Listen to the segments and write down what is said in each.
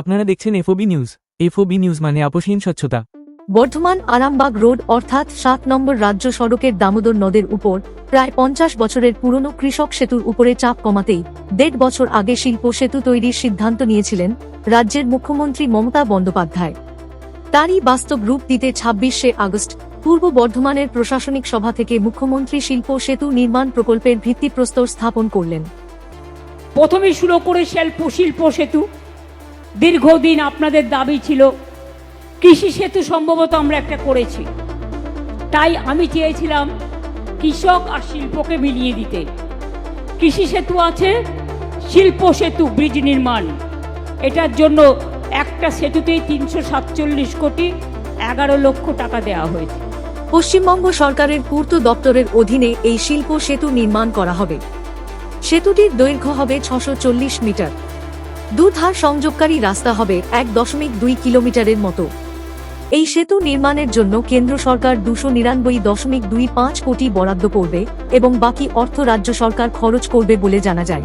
আপনারা দেখছেন FOB news. FOB news মানে আপোষহীন স্বচ্ছতা। বর্ধমান আরামবাগ রোড অর্থাৎ সাত নম্বর রাজ্য সড়কের দামোদর নদের উপর প্রায় পঞ্চাশ বছরের পুরনো কৃষক সেতুর উপরে চাপ কমাতেই দেড় বছর আগে শিল্প সেতু তৈরির সিদ্ধান্ত নিয়েছিলেন রাজ্যের মুখ্যমন্ত্রী মমতা বন্দ্যোপাধ্যায়। তারই বাস্তব রূপ দিতে ছাব্বিশে আগস্ট পূর্ব বর্ধমানের প্রশাসনিক সভা থেকে মুখ্যমন্ত্রী শিল্প সেতু নির্মাণ প্রকল্পের ভিত্তিপ্রস্তর স্থাপন করলেন। প্রথমে শুরু করে শিল্প শিল্প সেতু দীর্ঘদিন আপনাদের দাবি ছিল, কৃষি সেতু সম্ভবত আমরা একটা করেছি। তাই আমি চেয়েছিলাম কৃষক আর শিল্পকে মিলিয়ে দিতে। কৃষি সেতু আছে, শিল্প সেতু, ব্রিজ নির্মাণ। এটার জন্য একটা সেতুতেই তিনশো সাতচল্লিশ কোটি এগারো লক্ষ টাকা দেওয়া হয়েছে। পশ্চিমবঙ্গ সরকারের পূর্ত দপ্তরের অধীনে এই শিল্প সেতু নির্মাণ করা হবে। সেতুটির দৈর্ঘ্য হবে ছশো মিটার। দুধার সংযোগকারী রাস্তা হবে এক দশমিক দুই কিলোমিটারের মতো। এই সেতু নির্মাণের জন্য কেন্দ্র সরকার দুশো নিরানব্বই দশমিক দুই পাঁচ কোটি বরাদ্দ করবে এবং বাকি অর্থ রাজ্য সরকার খরচ করবে বলে জানা যায়।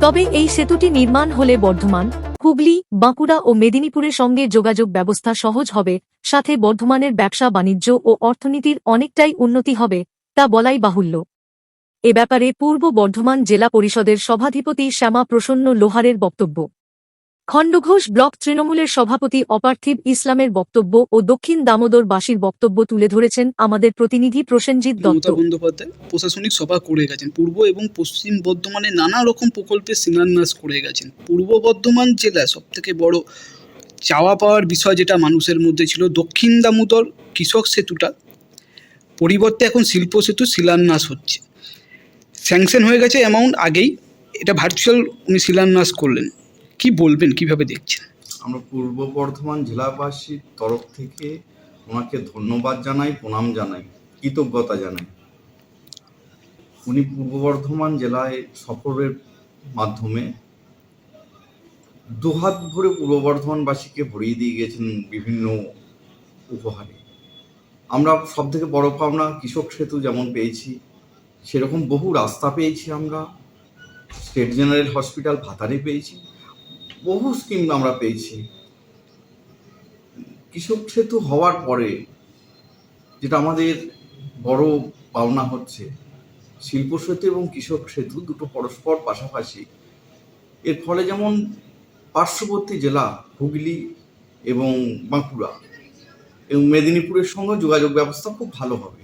তবে এই সেতুটি নির্মাণ হলে বর্ধমান, হুগলি, বাঁকুড়া ও মেদিনীপুরের সঙ্গে যোগাযোগ ব্যবস্থা সহজ হবে, সাথে বর্ধমানের ব্যবসা বাণিজ্য ও অর্থনীতির অনেকটাই উন্নতি হবে, তা বলাই বাহুল্য। এ ব্যাপারে পূর্ব বর্ধমান জেলা পরিষদের সভাধিপতি শ্যামা প্রসন্ন লোহারের বক্তব্য। খণ্ডঘোষ ব্লক তৃণমূলের সভাপতি অপার্থিব ইসলামের বক্তব্য ও দক্ষিণ দামোদরবাসীর বক্তব্য তুলে ধরেছেন আমাদের প্রতিনিধি প্রসেনজিৎ দত্ত। বন্দ্যোপাধ্যায় প্রশাসনিক সভা করে গেছেন। পূর্ব এবং পশ্চিম বর্ধমানে নানা রকম প্রকল্পের শিলান্যাস করে গেছেন। পূর্ব বর্ধমান জেলায় সব থেকে বড় চাওয়া পাওয়ার বিষয় যেটা মানুষের মধ্যে ছিল দক্ষিণ দামোদর কৃষক সেতুটা। পরিবর্তে এখন শিল্প সেতু শিলান্যাস হচ্ছে। স্যাংশন হয়ে গেছে অ্যামাউন্ট আগেই। এটা ভার্চুয়াল উনি শিলান্যাস করলেন। কি বলবেন, কীভাবে দেখছেন? আমরা পূর্ব বর্ধমান জেলাবাসীর তরফ থেকে ওনাকে ধন্যবাদ জানাই, প্রণাম জানাই, কৃতজ্ঞতা জানাই। উনি পূর্ব বর্ধমান জেলায় সফরের মাধ্যমে দুহাত ভরে পূর্ব বর্ধমানবাসীকে ভরিয়ে দিয়ে গেছেন বিভিন্ন উপহারে। আমরা সব থেকে বড় পাওনা কৃষক সেতু যেমন পেয়েছি সেরকম বহু রাস্তা পেয়েছি আমরা। স্টেট জেনারেল হসপিটাল ভাতারে পেয়েছি। বহু স্কিম আমরা পেয়েছি। কৃষক সেতু হওয়ার পরে যেটা আমাদের বড় পাওনা হচ্ছে, শিল্প সেতু এবং কৃষক সেতু দুটো পরস্পর পাশাপাশি। এর ফলে যেমন পার্শ্ববর্তী জেলা হুগলি এবং বাঁকুড়া এবং মেদিনীপুরের সঙ্গে যোগাযোগ ব্যবস্থা খুব ভালো হবে।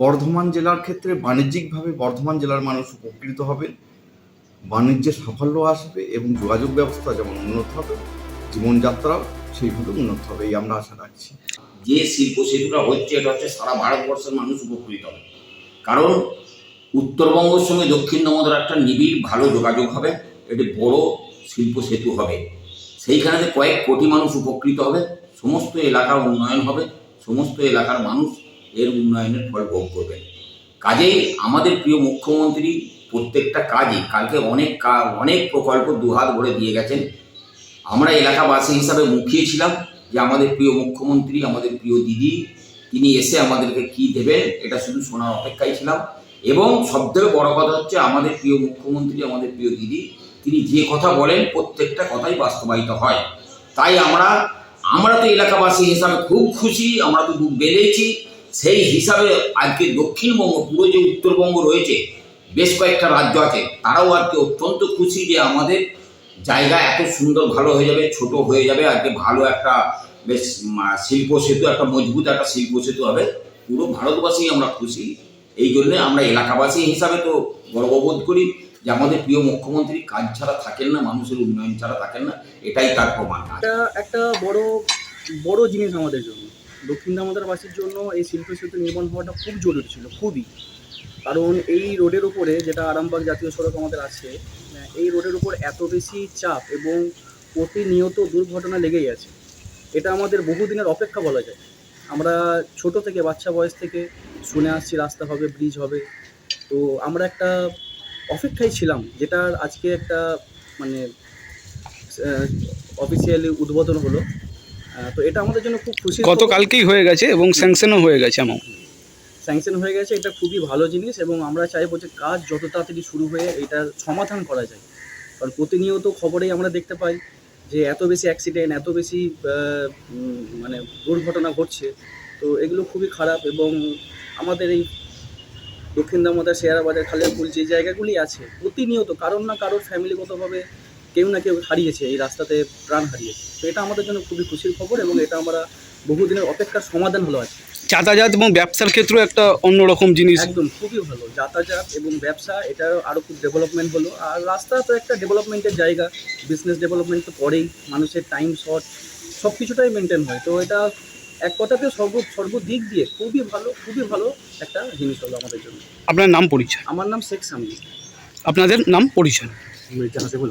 বর্ধমান জেলার ক্ষেত্রে বাণিজ্যিকভাবে বর্ধমান জেলার মানুষ উপকৃত হবে, বাণিজ্যে সাফল্য আসবে এবং যোগাযোগ ব্যবস্থা যেমন উন্নত হবে, জীবনযাত্রাও সেইভাবে উন্নত হবে, এই আমরা আশা রাখছি। যে শিল্প সেতুটা হচ্ছে, এটা হচ্ছে সারা ভারতবর্ষের মানুষ উপকৃত হবে। কারণ উত্তরবঙ্গের সঙ্গে দক্ষিণ একটা নিবিড় ভালো যোগাযোগ হবে, এটি বড় শিল্প সেতু হবে। সেইখানে কয়েক কোটি মানুষ উপকৃত হবে, সমস্ত এলাকার উন্নয়ন হবে, সমস্ত এলাকার মানুষ এর উন্নয়নের ফল ভোগ করবে কাজেই আমাদের প্রিয় মুখ্যমন্ত্রী প্রত্যেকটা কাজই, কালকে অনেক অনেক প্রকল্প দুহাত ভরে দিয়ে গেছেন। আমরা এলাকাবাসী হিসাবে মুখিয়েছিলাম যে আমাদের প্রিয় মুখ্যমন্ত্রী, আমাদের প্রিয় দিদি, তিনি এসে আমাদেরকে কি দেবেন, এটা শুধু শোনার অপেক্ষায় ছিলাম। এবং সবথেকে বড় কথা হচ্ছে, আমাদের প্রিয় মুখ্যমন্ত্রী, আমাদের প্রিয় দিদি, তিনি যে কথা বলেন, প্রত্যেকটা কথাই বাস্তবায়িত হয়। তাই আমরা আমরা তো এলাকাবাসী হিসাবে খুব খুশি, আমরা তো বুক বেড়েছি সেই হিসাবে আজকে দক্ষিণবঙ্গ পুরো যে উত্তরবঙ্গ রয়েছে, বেশ কয়েকটা রাজ্য আছে, তারাও আজকে অত্যন্ত খুশি যে আমাদের জায়গা এত সুন্দর, ভালো হয়ে যাবে, ছোট হয়ে যাবে, আজকে ভালো একটা বেশ শিল্প সেতু, একটা মজবুত একটা শিল্প সেতু হবে। পুরো ভারতবাসী আমরা খুশি, এই জন্যে আমরা এলাকাবাসী হিসাবে তো গর্ববোধ করি যে আমাদের প্রিয় মুখ্যমন্ত্রী কাজ ছাড়া থাকেন না, মানুষের উন্নয়ন ছাড়া থাকেন না, এটাই তার প্রমাণ। একটা বড় বড় জিনিস আমাদের জন্য। দক্ষিণ দামোদরবাসীর জন্য এই শিল্প সেতু নির্মাণ হওয়াটা খুব জরুরি ছিল, খুবই। কারণ এই রোডের উপরে যেটা আরামবাগ জাতীয় সড়ক আমাদের আছে এই রোডের উপর এত বেশি চাপ এবং প্রতিনিয়ত দুর্ঘটনা লেগেই আছে। এটা আমাদের বহুদিনের অপেক্ষা বলা যায়। আমরা ছোট থেকে বাচ্চা বয়স থেকে শুনে আসছি রাস্তা হবে ব্রিজ হবে। তো আমরা একটা অপেক্ষায় ছিলাম, যেটার আজকে একটা মানে অফিসিয়ালি উদ্বোধন হলো। তো এটা আমাদের জন্য খুব খুশি গতকালকেই হয়ে গেছে এবং স্যাংশনও হয়ে গেছে অ্যামাউন্ট স্যাংশন হয়ে গেছে এটা খুবই ভালো জিনিস এবং আমরা চাইব যে কাজ যত তাড়াতাড়ি শুরু হয়ে এটার সমাধান করা যায়। কারণ প্রতিনিয়ত খবরেই আমরা দেখতে পাই যে এত বেশি অ্যাক্সিডেন্ট এত বেশি মানে দুর্ঘটনা ঘটছে। তো এগুলো খুবই খারাপ এবং আমাদের এই দক্ষিণ দামোদর শেয়ারা বাজার খালেরপুল যে জায়গাগুলি আছে প্রতিনিয়ত কারোর না কারোর ফ্যামিলিগতভাবে কেউ না কেউ হারিয়েছে এই রাস্তাতে প্রাণ হারিয়েছে। তো এটা আমাদের জন্য খুবই খুশির খবর এবং এটা আমরা বহুদিনের অপেক্ষার সমাধান হলো আজকে। যাতায়াত এবং ব্যবসার ক্ষেত্রেও একটা অন্যরকম জিনিস। একদম খুবই ভালো। যাতায়াত এবং ব্যবসা এটা আরও খুব ডেভেলপমেন্ট হলো। আর রাস্তা তো একটা ডেভেলপমেন্টের জায়গা। বিজনেস ডেভেলপমেন্ট তো পরেই মানুষের টাইম শর্ট সব কিছুটাই মেনটেন হয়। তো এটা এক কথাতে সর্ব সর্বদিক দিয়ে খুবই ভালো খুবই ভালো একটা জিনিস হলো আমাদের জন্য। আপনার নাম পরিচয়? আমার নাম শেখ সামনি আপনাদের নাম পরিচয়? পরিচয় থাকেন খাদারপুল